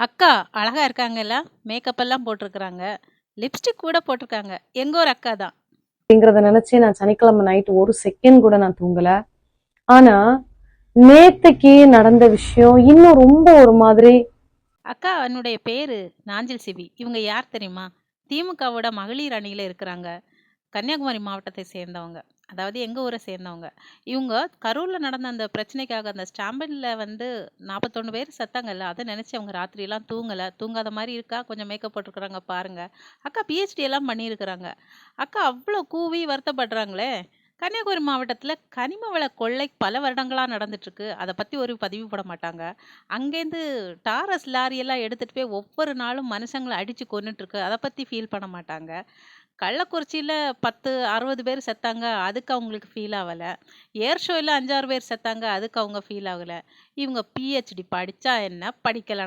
அக்கா அழகா இருக்காங்கல்ல? மேக்கப் எல்லாம் போட்டிருக்கிறாங்க. லிப்ஸ்டிக் கூட போட்டிருக்காங்க. எங்க ஊர் அக்கா தான். அப்படிங்கிறத நினைச்சு நான் சனிக்கிழமை நைட் ஒரு செகண்ட் கூட நான் தூங்கல ஆனா நேத்தைக்கு நடந்த விஷயம் இன்னும் ரொம்ப ஒரு மாதிரி அக்கா என்னுடைய பேரு நாஞ்சில் சிவி. இவங்க யார் தெரியுமா? திமுகவோட மகளிர் அணியில இருக்கிறாங்க. கன்னியாகுமரி மாவட்டத்தை சேர்ந்தவங்க. அதாவது எங்கள் ஊரை சேர்ந்தவங்க. இவங்க கரூரில் நடந்த அந்த பிரச்சனைக்காக அந்த ஸ்டாம்பன்ல வந்து 41 பேர் செத்தாங்கல்ல, அதை நினச்சி அவங்க ராத்திரியெல்லாம் தூங்கலை தூங்காத மாதிரி இருக்கா, கொஞ்சம் மேக்கப் போட்டிருக்கிறாங்க பாருங்கள் அக்கா பிஹெச்டி எல்லாம் பண்ணியிருக்கிறாங்க. அக்கா அவ்வளோ கூவி வருத்தப்படுறாங்களே! கன்னியாகுமரி மாவட்டத்தில் கனிம வள கொள்ளை பல வருடங்களாக நடந்துட்டுருக்கு. அதை பற்றி ஒரு பதிவு போட மாட்டாங்க. அங்கேருந்து டாரஸ் லாரியெல்லாம் எடுத்துகிட்டு போய் ஒவ்வொரு நாளும் மனுஷங்களை அடித்து கொன்னுட்டுருக்கு. அதை பற்றி ஃபீல் பண்ண மாட்டாங்க. கள்ளக்குறிச்சியில் பத்து அறுபது பேர் செத்தாங்க. அதுக்கு அவங்களுக்கு ஃபீல் ஆகலை ஏர் ஷோல 5, 6 பேர் செத்தாங்க. அதுக்கு அவங்க ஃபீல் ஆகலை இவங்க பிஹெச்டி படித்தா என்ன? படிக்கலாம்